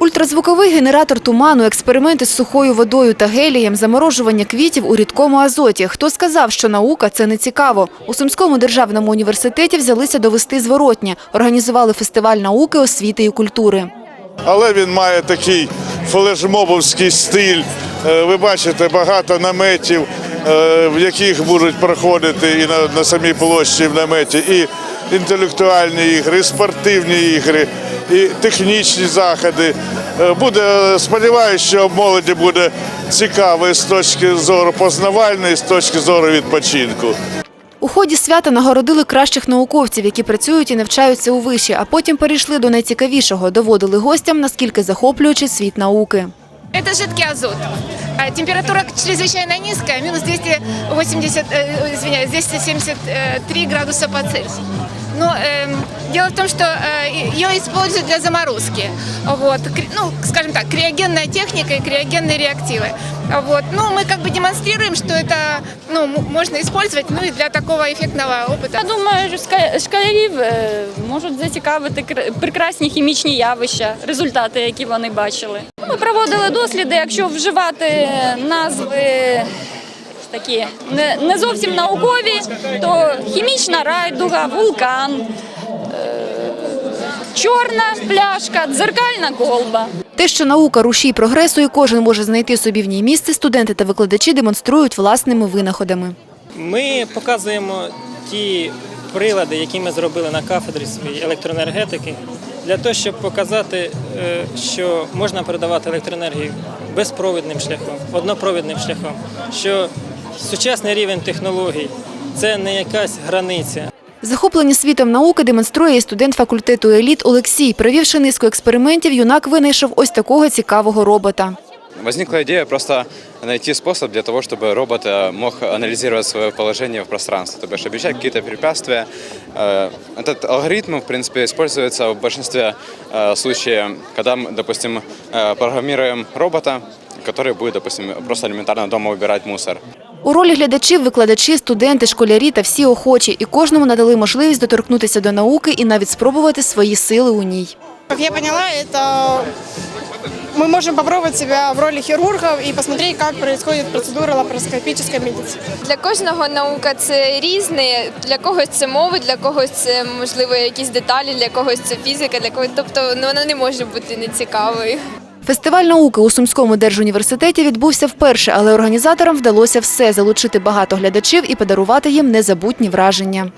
Ультразвуковий генератор туману, експерименти з сухою водою та гелієм, заморожування квітів у рідкому азоті. Хто сказав, що наука – це не цікаво? У Сумському державному університеті взялися довести зворотнє. Організували фестиваль науки, освіти і культури. але він має такий флешмобовський стиль. Е, Ви бачите багато наметів, в яких будуть проходити і на, на самій площі в наметі, і інтелектуальні ігри, і спортивні ігри, і технічні заходи. Е, Буде, сподіваюся, що молоді буде цікаво з точки зору познавальної, з точки зору відпочинку. У ході свята нагородили кращих науковців, які працюють і навчаються у виші, а потім перейшли до найцікавішого – доводили гостям, наскільки захоплюючий світ науки. Это жидкий азот. А Температура чрезвычайно низкая, минус 280, э, извиняюсь, 273 градуса по Цельсию. Но эм, дело в том, что э, ее используют для заморозки. Вот. Кри- Ну, скажем так, криогенная техника и криогенные реактивы. Вот. Ну, мы как бы демонстрируем, что это ну, м- можно использовать ну, и для такого эффектного опыта. Я думаю, що ска- школярів е, можуть зацікавити кр- прекрасні хімічні явища, результати, які вони бачили. Ми проводили досліди, якщо вживати назви такі не, не зовсім наукові, то хімічна райдуга, вулкан, е, чорна пляшка, дзеркальна колба. Те, що наука – рушій прогресу і кожен може знайти собі в ній місце, студенти та викладачі демонструють власними винаходами. Ми показуємо ті прилади, які ми зробили на кафедрі своїй електроенергетики, для того, щоб показати, е, що можна передавати електроенергію безпровідним шляхом, однопровідним шляхом, що сучасний рівень технологій це не якась границя. Захоплення світом науки демонструє і студент факультету еліт Олексій. Провівши низку експериментів, юнак винайшов ось такого цікавого робота. Возникла идея просто найти способ для того, чтобы робот э, мог анализировать свое положение в пространстве, то бишь обещать какие-то препятствия. Э, Этот алгоритм, в принципе, используется в большинстве э, случаев, когда мы, допустим, э, программируем робота, который будет, допустим, просто элементарно дома убирать мусор. У ролі глядачів викладачі, студенти, школярі та всі охочі. І кожному надали можливість доторкнутися до науки і навіть спробувати свої сили у ній. Как я поняла, это мы можем попробовать себя в роли хирургов и посмотреть, как происходит процедура лапароскопической медицины. Для кожного наука це різне. Для когось це мови, для когось це можливо якісь деталі, для когось це фізика, для когось, тобто ну, вона не може бути нецікавою. Фестиваль науки у Сумському держуніверситеті відбувся вперше, але організаторам вдалося все – залучити багато глядачів і подарувати їм незабутні враження.